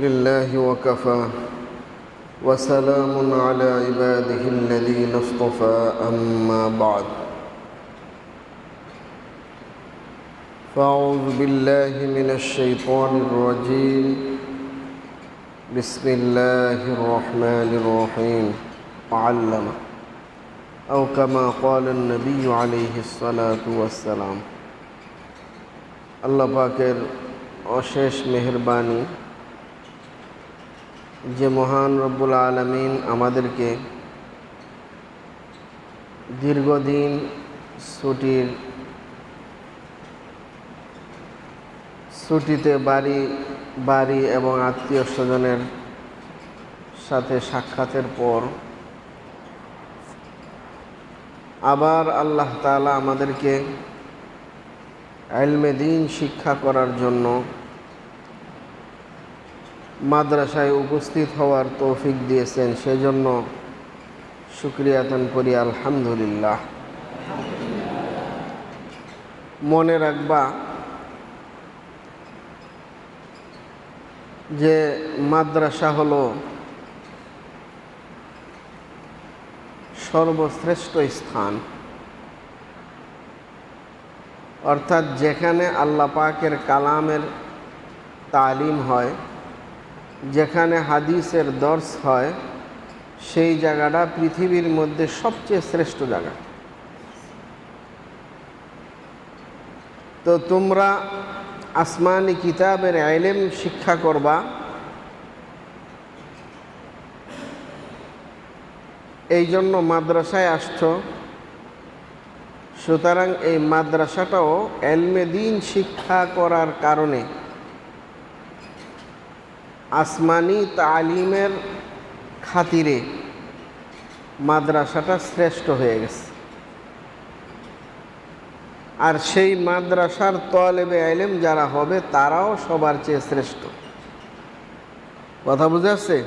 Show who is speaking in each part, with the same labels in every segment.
Speaker 1: لله وكفى وسلام على عباده الذين اصطفى أما بعد فأعوذ بالله من الشيطان الرجيم بسم الله الرحمن الرحيم وعلم أو كما قال النبي عليه الصلاة والسلام আল্লাহ পাকের অশেষ মেহরবানি যে মহান রব্বুল আলমিন আমাদেরকে দীর্ঘদিন ছুটির ছুটিতে বাড়ি বাড়ি এবং আত্মীয় স্বজনের সাথে সাক্ষাতের পর আবার আল্লাহ তালা আমাদেরকে আলমে দিন শিক্ষা করার জন্য মাদ্রাসায় উপস্থিত হওয়ার তৌফিক দিয়েছেন, সেজন্য শুক্রিয়াতন করি, আলহামদুলিল্লাহ। মনে রাখবা যে মাদ্রাসা হলো সর্বশ্রেষ্ঠ স্থান। অর্থাৎ যেখানে আল্লাহ পাকের কালামের তালিম হয় যেখানে হাদিসের দর্শ হয়, সেই জায়গাটা পৃথিবীর মধ্যে সবচেয়ে শ্রেষ্ঠ জায়গা। তো তোমরা আসমানি কিতাবের আইলেম শিক্ষা করবা। এই জন্য মাদ্রাসায় আসছ। সুতরাং এই মাদ্রাসাটাও এলমে দিন শিক্ষা করার কারণে আসমানি তালিমের খাতিরে মাদ্রাসাটা শ্রেষ্ঠ হয়ে গেছে। আর সেই মাদ্রাসার তলেবে আইলেম যারা হবে, তারাও সবার চেয়ে শ্রেষ্ঠ। কথা বুঝে আসছে?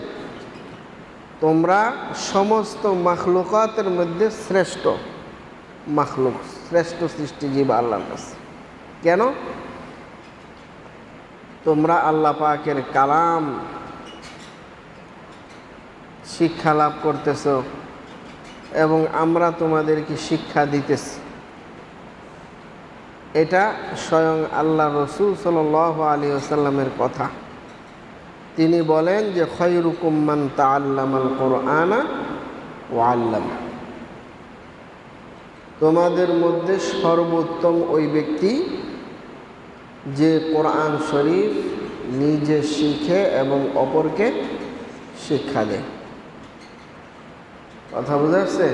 Speaker 1: তোমরা সমস্ত মাখলুকাতের মধ্যে শ্রেষ্ঠ মাখলুক, শ্রেষ্ঠ সৃষ্টিজীব আল্লাহর কাছে। কেন? তোমরা আল্লাহ পাকের কালাম শিক্ষা লাভ করতেছ এবং আমরা তোমাদেরকে শিক্ষা দিতেছি। এটা স্বয়ং আল্লাহ রসুল সাল আলী আসাল্লামের কথা। তিনি বলেন যে খয়রুকুম্মান তা আল্লামাল কোরআনা ও আল্লাম। তোমাদের মধ্যে সর্বোত্তম ওই ব্যক্তি যে কোরআন শরীফ নিজে শিখে এবং অপরকে শিক্ষা দেয় কথা বোঝা যাচ্ছে?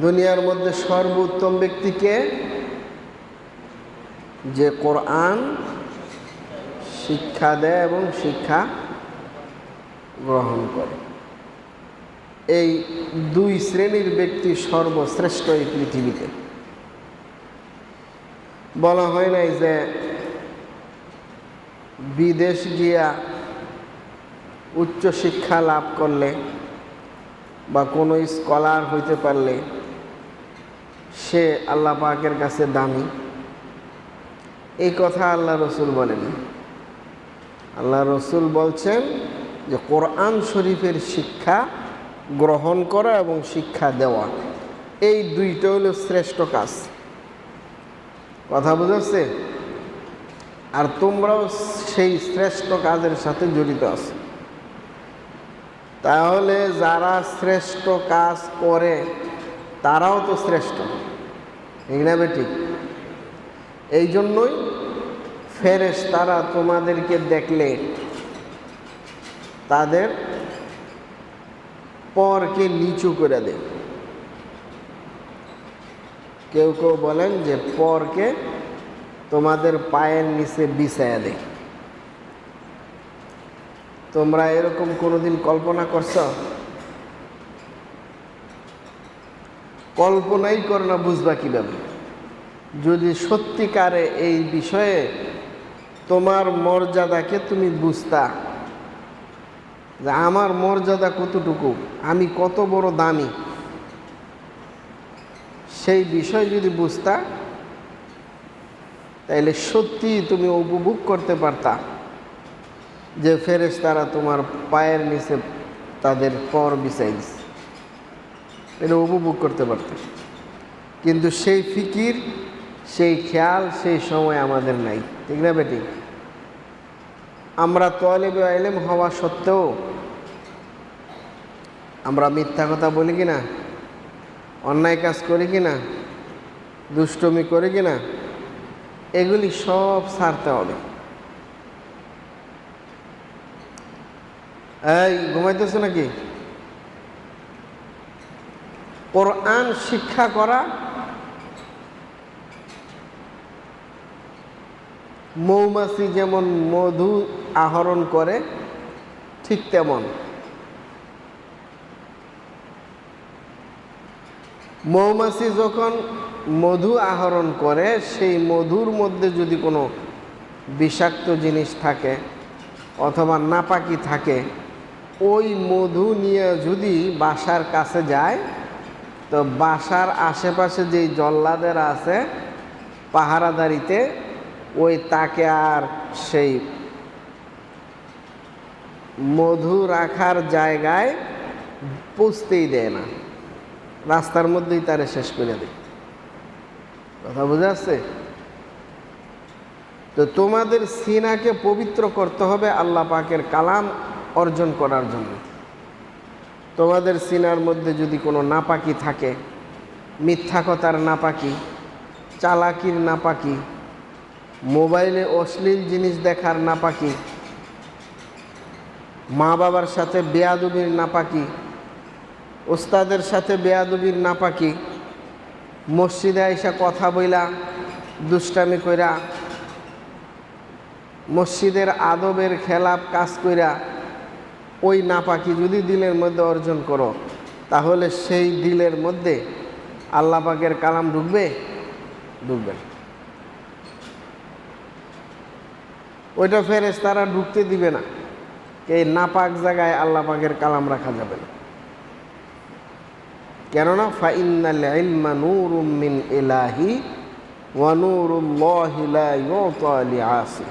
Speaker 1: দুনিয়ার মধ্যে সর্বোত্তম ব্যক্তিকে যে কোরআন শিক্ষা দেয় এবং শিক্ষা গ্রহণ করে। এই দুই শ্রেণির ব্যক্তি সর্বশ্রেষ্ঠ এই পৃথিবীতে। বলা হয় নাই যে বিদেশ গিয়া উচ্চ শিক্ষা লাভ করলে বা কোনো স্কলার হইতে পারলে সে আল্লাহ পাকের কাছে দামি। এই কথা আল্লাহ রসুল বলেন। আল্লাহ রসুল বলছেন যে কোরআন শরীফের শিক্ষা গ্রহণ করা এবং শিক্ষা দেওয়া, এই দুইটা হলো শ্রেষ্ঠ কাজ। কথা বুঝাচ্ছে? আর তোমরাও সেই শ্রেষ্ঠ কাজের সাথে জড়িত আছো। তাহলে যারা শ্রেষ্ঠ কাজ করে, তারাও তো শ্রেষ্ঠ। ইংরাবে ঠিক এই জন্যই ফেরেস তারা তোমাদেরকে দেখলে তাদের পরকে নিচু করে দেয়। কেউ কেউ বলেন যে পরকে তোমাদের পায়ের নিচে বিছায়া দেয় তোমরা এরকম কোনোদিন কল্পনা করছ? কল্পনাই করো না, বুঝবা কীভাবে? যদি সত্যিকারে এই বিষয়ে তোমার মর্যাদাকে তুমি বুঝতা, যে আমার মর্যাদা কতটুকু, আমি কত বড় দামি সেই বিষয় যদি বুঝতা, তাইলে সত্যি তুমি উপভোগ করতে পারতা। যে ফেরেস তারা তোমার পায়ের নিচে তাদের পর বিছাই দিছে। এটা উপভোগ করতে পারত। কিন্তু সেই ফিকির, সেই খেয়াল সেই সময় আমাদের নাই। ঠিক না বেটি? আমরা তলেবে আইলেম হওয়া সত্ত্বেও আমরা মিথ্যা কথা বলি কি না অন্যায় কাজ করি কি না দুষ্টমি করি কি না এগুলি সব ছাড়তে হবে। এই, ঘুমাইতেছো নাকি? কোরআন শিক্ষা করা মৌমাছি যেমন মধু আহরণ করে, ঠিক তেমন। মৌমাছি যখন মধু আহরণ করে, সেই মধুর মধ্যে যদি কোনো বিষাক্ত জিনিস থাকে অথবা নাপাকি থাকে, ওই মধু নিয়ে যদি বাসার কাছে যায়, তো বাসার আশেপাশে যেই জল্লাদের আছে পাহারাদারিতে, ওই তাকে আর সেই মধু রাখার জায়গায় পুষতেই দেয় না। রাস্তার মধ্যেই তারে শেষ করে দেয়। কথা বোঝা আসছে তো তোমাদের সিনাকে পবিত্র করতে হবে আল্লাহ পাকের কালাম অর্জন করার জন্য। তোমাদের সিনার মধ্যে যদি কোনো নাপাকি থাকে মিথ্যা কথার নাপাকি, চালাকির নাপাকি, মোবাইলে অশ্লীল জিনিস দেখার নাপাকি মা বাবার সাথে বেয়াদুবির নাপাকি ওস্তাদের সাথে বেয়াদুবির নাপাকি। মসজিদে আইসা কথা বইলা, দুষ্টামি কইরা, মসজিদের আদবের খেলাপ কাজ কইরা ওই নাপাকি যদি দিলের মধ্যে অর্জন করো, তাহলে সেই দিলের মধ্যে আল্লাহ পাকের কালাম ঢুকবে? ঢুকবে ওইটা ফেরেস তারা ঢুকতে দিবে না। এই নাপাক জায়গায় আল্লাহ পাকের কালাম রাখা যাবে না। কেননা, ফাইনাল ইলমা নূরুম মিন ইলাহি ওয়া লা ইউতা লিআসি।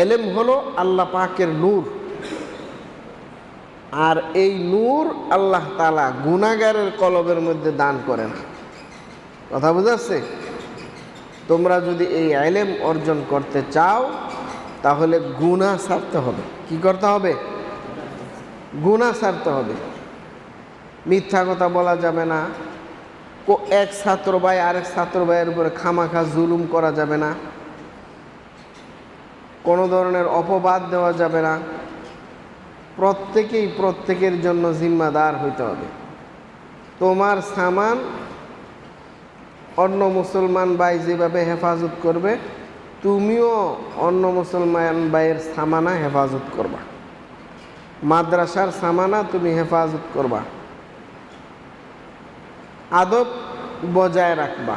Speaker 1: এলেম হলো আল্লাহ পাকের নূর। আর এই নূর আল্লাহ তালা গুনাগারের কলবের মধ্যে দান করে না কথা বুঝাচ্ছে তোমরা যদি এই আইলেম অর্জন করতে চাও, তাহলে গুণা সারতে হবে। কি করতে হবে? গুণা সারতে হবে। মিথ্যা কথা বলা যাবে না। এক ছাত্র ভাই আরেক ছাত্র ভাইয়ের উপরে খামাখা জুলুম করা যাবে না। কোনো ধরনের অপবাদ দেওয়া যাবে না। প্রত্যেকেই প্রত্যেকের জন্য জিম্মাদার হইতে হবে। তোমার সামান অন্য মুসলমান ভাই যেভাবে হেফাজত করবে, তুমিও অন্য মুসলমান ভাইয়ের সামানা হেফাজত করবা। মাদ্রাসার সামানা তুমি হেফাজত করবা। আদব বজায় রাখবা।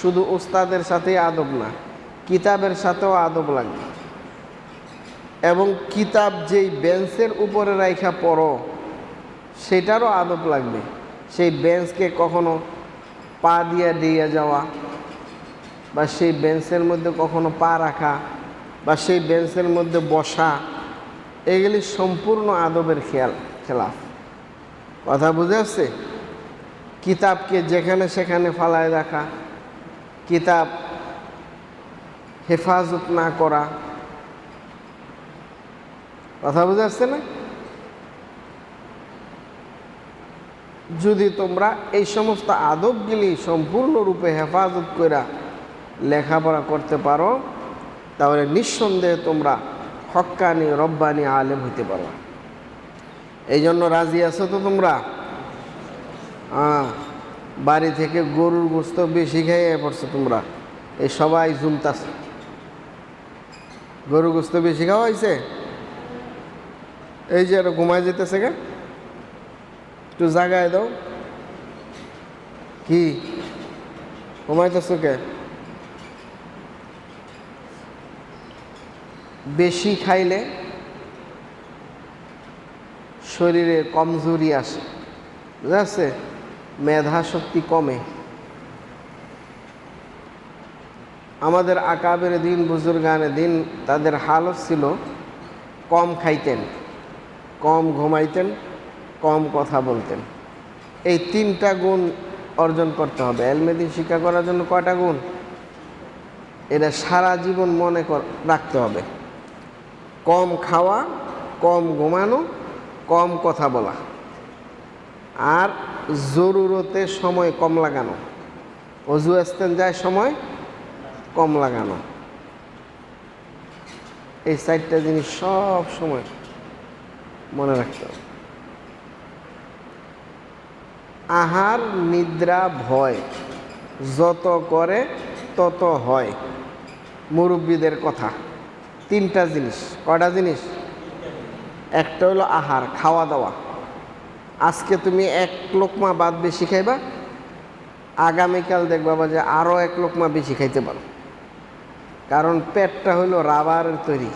Speaker 1: শুধু উস্তাদের সাথেই আদব না, কিতাবের সাথেও আদব লাগবে। এবং কিতাব যেই বেঞ্চের উপরে রাইখা পড়ো, সেটারও আদব লাগবে। সেই বেঞ্চকে কখনো পা দিয়ে দিয়ে যাওয়া বা সেই বেঞ্চের মধ্যে কখনো পা রাখা বা সেই বেঞ্চের মধ্যে বসা, এগুলি সম্পূর্ণ আদবের খেয়াল, খেলাফ। কথা বুঝে আসছে? কিতাবকে যেখানে সেখানে ফালায় রাখা, কিতাব হেফাজত না করা। কথা বুঝে আসছে না? যদি তোমরা এই সমস্ত আদবগুলি সম্পূর্ণরূপে হেফাজত কইরা লেখাপড়া করতে পারো, তাহলে নিঃসন্দেহে তোমরা হক্কানি রব্বানি আলেম হইতে পারো। এই জন্য রাজি আছো তো তোমরা? বাড়ি থেকে গরুর গোস্ত বেশি খাইয়ে পড়ছো তোমরা। এই সবাই জুমতাছ। গরু গোস্ত বেশি খাওয়া হয়েছে? এই যে আর ঘুমায় যেতেছে গে একটু জাগায় দাও। কি? ঘুমাইতেছ কে? বেশি খাইলে শরীরে কমজোরি আসে। বুঝা যাচ্ছে মেধা শক্তি কমে। আমাদের আকাবের দিন, বুজুর্গানে দিন, তাদের হালত ছিল কম খাইতেন, কম ঘুমাইতেন, কম কথা বলতেন। এই তিনটা গুণ অর্জন করতে হবে। এলমেদিন শিক্ষা করার জন্য কয়টা গুণ? এটা সারা জীবন মনে রাখতে হবে। কম খাওয়া, কম ঘুমানো, কম কথা বলা। আর জরুরতে সময় কম লাগানো। অজু যায় সময় কম লাগানো। এই চারটা জিনিস সব সময় মনে রাখতে হবে। আহার, নিদ্রা, ভয়, যত করে তত হয়। মুরব্বীদের কথা। তিনটা জিনিস। কয়টা জিনিস? একটা হলো আহার, খাওয়া দাওয়া। আজকে তুমি এক লোকমা বাদ বেশি খাইবা, আগামীকাল দেখবা যে আরও এক লোকমা বেশি খাইতে পারো। কারণ পেটটা হলো রাবারের তৈরি।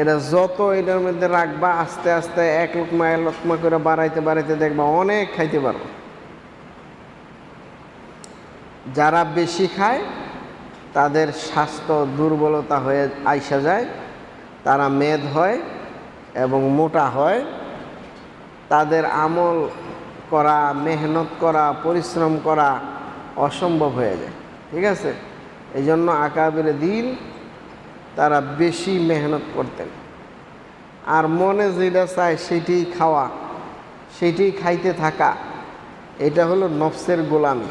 Speaker 1: এটা যত এটার মধ্যে রাখবা, আস্তে আস্তে এক লোকমা এক লোকমা করে বাড়াইতে বাড়াইতে দেখবা অনেক খাইতে পারো। যারা বেশি খায়, তাদের স্বাস্থ্য দুর্বলতা হয়ে আইসা যায়, তারা মেদ হয় এবং মোটা হয়। তাদের আমল করা, মেহনত করা, পরিশ্রম করা অসম্ভব হয়ে যায়। ঠিক আছে? এই জন্য আকাবের দিন তারা বেশি মেহনত করতেন। আর মনে যেটা চায় সেটি খাওয়া, সেটি খাইতে থাকা, এটা হলো নফসের গোলামি।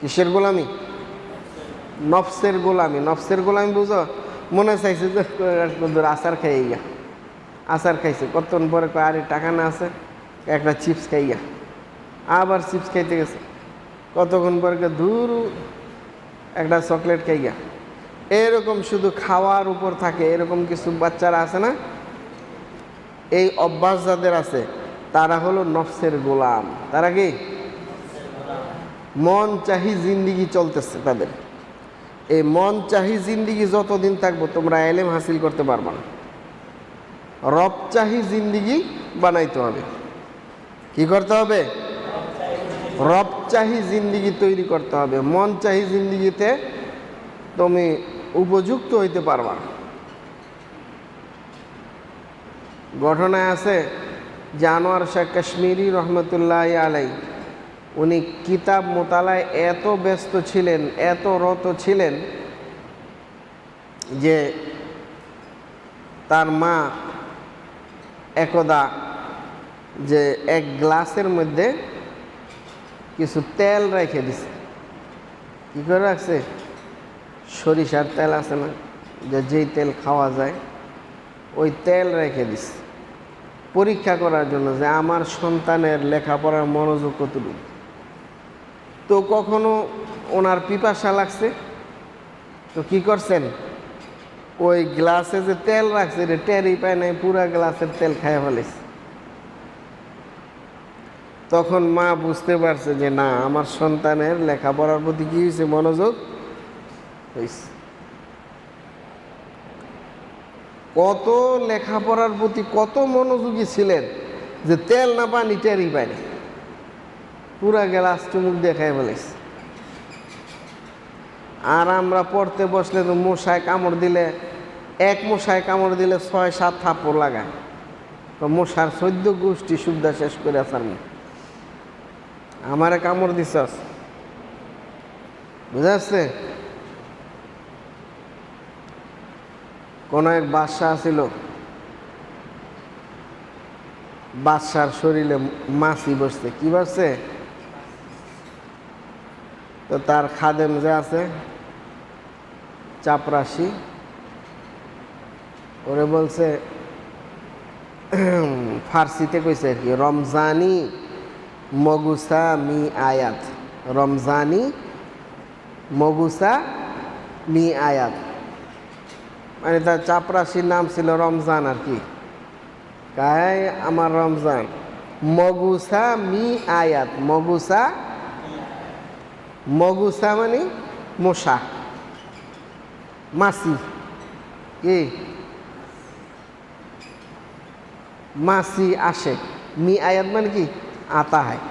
Speaker 1: কিসের গোলামি? নফসের গোলামি। নফসের গোলামি বুঝো? মনে চাইছে যে আচার খাইয়ে গিয়া আচার খাইছে। কতক্ষণ পরে কয়, আরে টাকা না আছে? একটা চিপস খাইয়া। আবার চিপস খাইতে গেছে। কতক্ষণ পরে দূর একটা চকলেট খাইয়া। এরকম শুধু খাওয়ার উপর থাকে, এরকম কিছু বাচ্চারা আছে না? এই অভ্যাস যাদের আছে, তারা হলো নফসের গোলাম। তারা কি? মন চাহি জিন্দিগি চলতেছে তাদের। এই মন চাহি জিন্দিগি যতদিন থাকব, তোমরা এলেম হাসিল করতে পারবা না। রব চাহি জিন্দিগি বানাইতে হবে। কি করতে হবে রব চাহি জিন্দিগি তৈরি করতে হবে মন চাহি জিন্দিগিতে তুমি উপযুক্ত হইতে পারবা। ঘটনায় আছে, জানোয়ার শেখ কাশ্মীরি রহমতুল্লাহ আলাই, উনি কিতাব মোতালায় এত ব্যস্ত ছিলেন, এত রত ছিলেন যে তার মা একদা যে এক গ্লাসের মধ্যে কিছু তেল রেখে দিছে। কী করে রাখছে? সরিষার তেল আছে না, যে যেই তেল খাওয়া যায়, ওই তেল রেখে দিছে। পরীক্ষা করার জন্য যে আমার সন্তানের লেখাপড়ার মনোযোগ কতটুকু? তো কখনো ওনার পিপাসা লাগছে? তো কি করছেন? ওই গ্লাসে যে তেল রাখছে রে টেরই পায় নাই পুরা গ্লাসের তেল খাইয়া ফেলেছে। তখন মা বুঝতে পারছে যে না, আমার সন্তানের লেখাপড়ার প্রতি কি হয়েছে? মনোযোগ হয়েছে। কত লেখাপড়ার প্রতি কত মনোযোগী ছিলেন যে তেল না পানি টেরই পায়নি। পুরা গ্লাস চুমুক দেখায় ফেলেছে আর আমরা পড়তে বসলে তো মশায় কামড় দিলে, এক মশায় কামড় দিলে ছয় সাত থাপ্পড় লাগায়। তো মশার চোদ্দ গোষ্ঠী সুবিধা শেষ করে আসার মুখ আমারে কামড় দিছস। বুঝা যাচ্ছে? কোন এক বাদশাহ ছিল বাদশার শরীরে মাছি বসছে। কি বসছে? তো তার খাদেম যে আছে, চাপরাশি, ওরে বলছে, ফার্সিতে কইছে আর কি, রমজানি মগুসা মি আয়াত রমজানি মগুসা মি আয়াত মানে তার চাপরাশির নাম ছিল রমজান আর কি। কায় আমার রমজান? মগুসা মি আয়াত মগুসা মগুসা মানে মশা। মাসি। কি মাসি আসে। মি আয়াত মানে কি? আতা হয়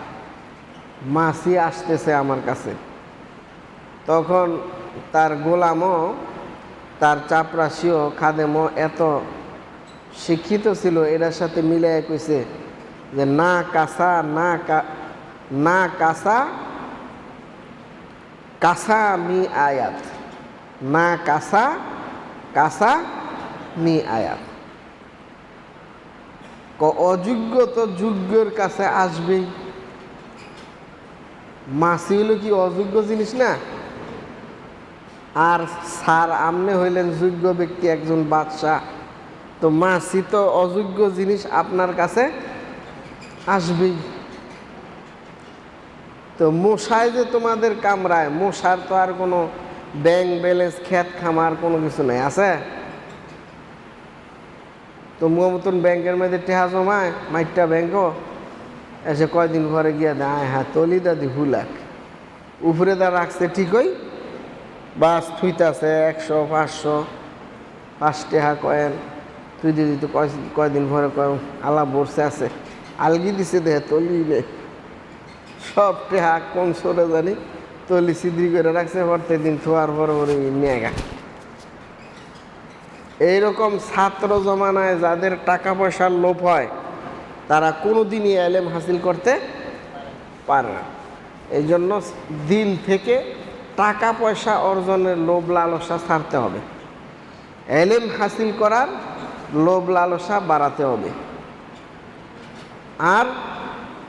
Speaker 1: মাসি আসতেছে আমার কাছে। তখন তার গোলামও, তার চাপরাশিও খাদেমও এত শিক্ষিত ছিল, এটার সাথে মিলে কইছে যে, না কাসা না না কাসা কাসা মি আয়াত। না কাসা কাসা মি আয়াত। অযোগ্য তো যোগ্যর কাছে আসবেই। মাসি হলো কি অযোগ্য জিনিস না? আর স্যার আমনে হইলেন যোগ্য ব্যক্তি একজন বাদশাহ। তো মাসি তো অযোগ্য জিনিস আপনার কাছে আসবেই। তো মশায় যে তোমাদের কামড়ায়, মশার তো আর কোনো ব্যাংক ব্যালেন্স, খেত খামার কোনো কিছু নাই, আছে? তো মতন ব্যাংকের মধ্যে টেহা জমায়, মাইটটা ব্যাংকও। এসে কয়দিন পরে গিয়ে দেয় হ্যাঁ তলি দাদি হুলাক। উপরে দা রাখছে ঠিকই, বাস থুইতাছে একশো, পাঁচশো, পাঁচ টেহা কয়েন। তুই দিদি তো কয়, কয়দিন পরে কয়, আলা বসে আছে, আলগি দিছে দেহে তলি রে। সব টেহা কোন সরে জানি, তলি সিদ্রি করে রাখছে প্রত্যেক দিন থোয়ার পরে নিয়ে গা এইরকম ছাত্র জমানায় যাদের টাকা পয়সার লোভ হয়, তারা কোনো দিনই এলেম হাসিল করতে পারে না। এই জন্য দিন থেকে টাকা পয়সা অর্জনের লোভ লালসা ছাড়তে হবে। এলেম হাসিল করার লোভ লালসা বাড়াতে হবে। আর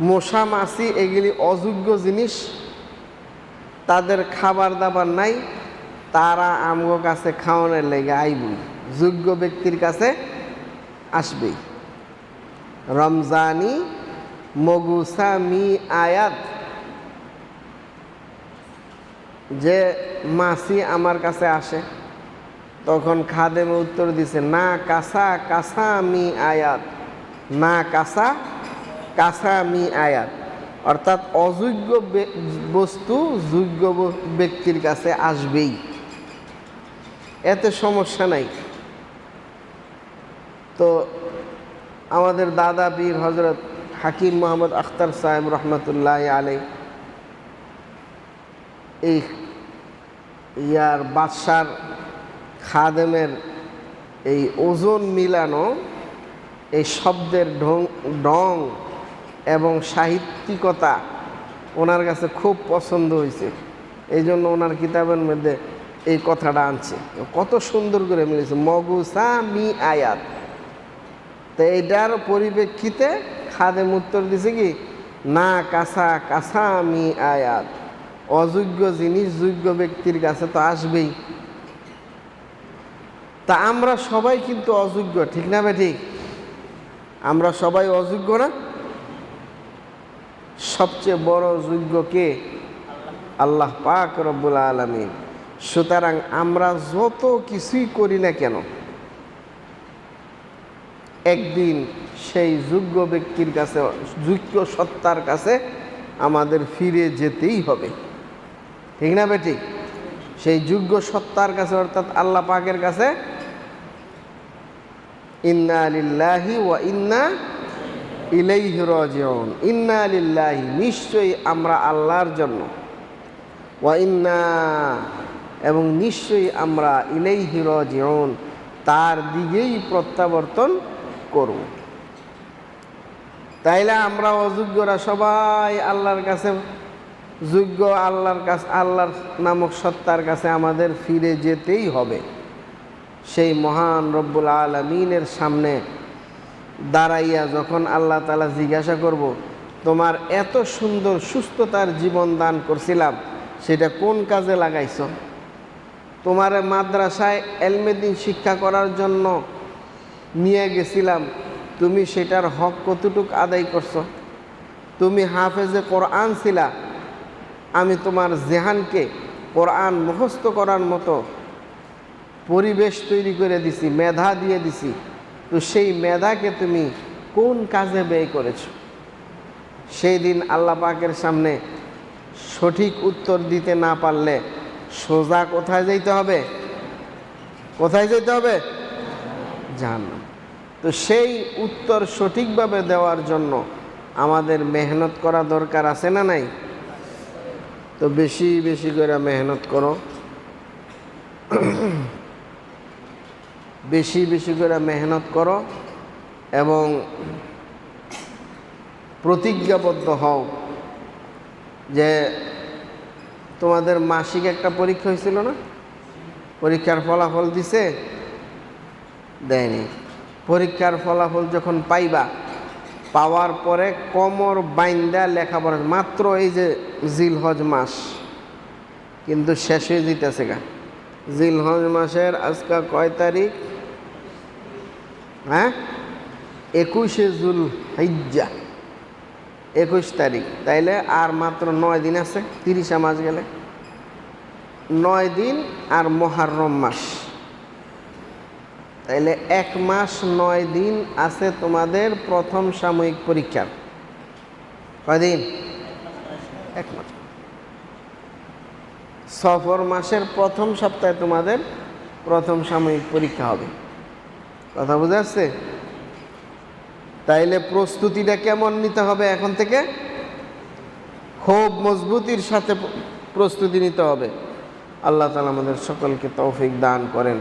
Speaker 1: মশা মাছি এগুলি অযোগ্য জিনিস, তাদের খাবার দাবার নাই, তারা আমগো কাছে খাওয়ানোর লেগে আইবই যোগ্য ব্যক্তির কাছে আসবেই। রমজানি মগুসা মি আয়াত। যে মাসি আমার কাছে আসে, তখন খাদেমে উত্তর দিছে, না কাসা কাসা মি আয়াত, না কাসা কাসা মি আয়াত। অর্থাৎ অযোগ্য বস্তু যোগ্য ব্যক্তির কাছে আসবেই। এতে সমস্যা নাই। তো আমাদের দাদা পীর হজরত হাকিম মোহাম্মদ আখতার সাহেব রহমতুল্লাহ আলাই এই ইয়ার বাদশার খাদেমের এই ওজন মিলানো, এই শব্দের ঢং ডং এবং সাহিত্যিকতা ওনার কাছে খুব পছন্দ হয়েছে। এই জন্য ওনার কিতাবের মধ্যে এই কথাটা আনছে। কত সুন্দর করে মিলেছে। মগুসা মি আয়াত তো এইটার পরিপ্রেক্ষিতে খাদেম উত্তর দিছে কি, না কাসা কাসা আমি আয়াত। অযোগ্য জিনিস যোগ্য ব্যক্তির কাছে তো আসবেই। তা আমরা সবাই কিন্তু অযোগ্য, ঠিক না বে ঠিক? আমরা সবাই অযোগ্য না? সবচেয়ে বড় যোগ্য কে? আল্লাহ পাক রব্বুল আলমিন। সুতরাং আমরা যত কিছুই করি না কেন একদিন সেই যোগ্য ব্যক্তির কাছে, যোগ্য সত্তার কাছে আমাদের ফিরে যেতেই হবে। ঠিক না বেটি? সেই যোগ্য সত্তার কাছে, অর্থাৎ আল্লাহ পাকের কাছে, ইন্না আলিল্লাহি ওয়া ইন্না ইলাইহি রাজিউন। ইন্না আলিল্লাহি নিশ্চয়ই আমরা আল্লাহর জন্য। ওয়া ইন্না এবং নিশ্চয়ই আমরা ইলাইহি রাজিউন। তার দিকেই প্রত্যাবর্তন করব। তাইলে আমরা অযোগ্যরা সবাই আল্লাহর কাছে যোগ্য, আল্লাহর কাছে, আল্লাহর নামক সত্তার কাছে আমাদের ফিরে যেতেই হবে। সেই মহান রব্বুল আলমিনের সামনে দাঁড়াইয়া যখন আল্লাহ তালা জিজ্ঞাসা করব, তোমার এত সুন্দর সুস্থতার জীবন দান করছিলাম, সেটা কোন কাজে লাগাইছ? তোমার মাদ্রাসায় এলমেদিন শিক্ষা করার জন্য নিয়ে গেছিলাম। তুমি সেটার হক কতটুক আদায় করছ? তুমি হাফেজে কোরআন ছিলা। আমি তোমার জেহানকে কোরআন মুখস্থ করার মতো পরিবেশ তৈরি করে দিছি, মেধা দিয়ে দিছি। তো সেই মেধাকে তুমি কোন কাজে ব্যয় করেছ? সেই দিন আল্লাহ পাকের সামনে সঠিক উত্তর দিতে না পারলে সোজা কোথায় যাইতে হবে? কোথায় যেতে হবে? জাহান্নাম। তো সেই উত্তর সঠিকভাবে দেওয়ার জন্য আমাদের মেহনত করা দরকার আছে না নাই? তো বেশি বেশি করে মেহনত করো। বেশি বেশি করে মেহনত করো এবং প্রতিজ্ঞাবদ্ধ হও যে তোমাদের মাসিক একটা পরীক্ষা হয়েছিল না? পরীক্ষার ফলাফল দিছে? দেয়নি। পরীক্ষার ফলাফল যখন পাইবা, পাওয়ার পরে কমর বাইন্দা লেখাপড়া মাত্র এই যে জিলহজ মাস, কিন্তু শেষ হয়ে যেতেছে গা। জিলহজ মাসের আজকে কয় তারিখ? হ্যাঁ? একুশে জুল হিজ্জা একুশ তারিখ। তাইলে আর মাত্র নয় দিন আছে, তিরিশে মাস গেলে। নয় দিন আর মহারম মাস। তাইলে এক মাস নয় দিন আছে তোমাদের প্রথম সাময়িক পরীক্ষার। কয়দিন এক মাস। সফর মাসের প্রথম সপ্তাহে তোমাদের প্রথম সাময়িক পরীক্ষা হবে। কথা বুঝে আসছে তাইলে প্রস্তুতিটা কেমন নিতে হবে এখন থেকে? খুব মজবুতির সাথে প্রস্তুতি নিতে হবে। আল্লাহ তালা আমাদের সকলকে তৌফিক দান করেন।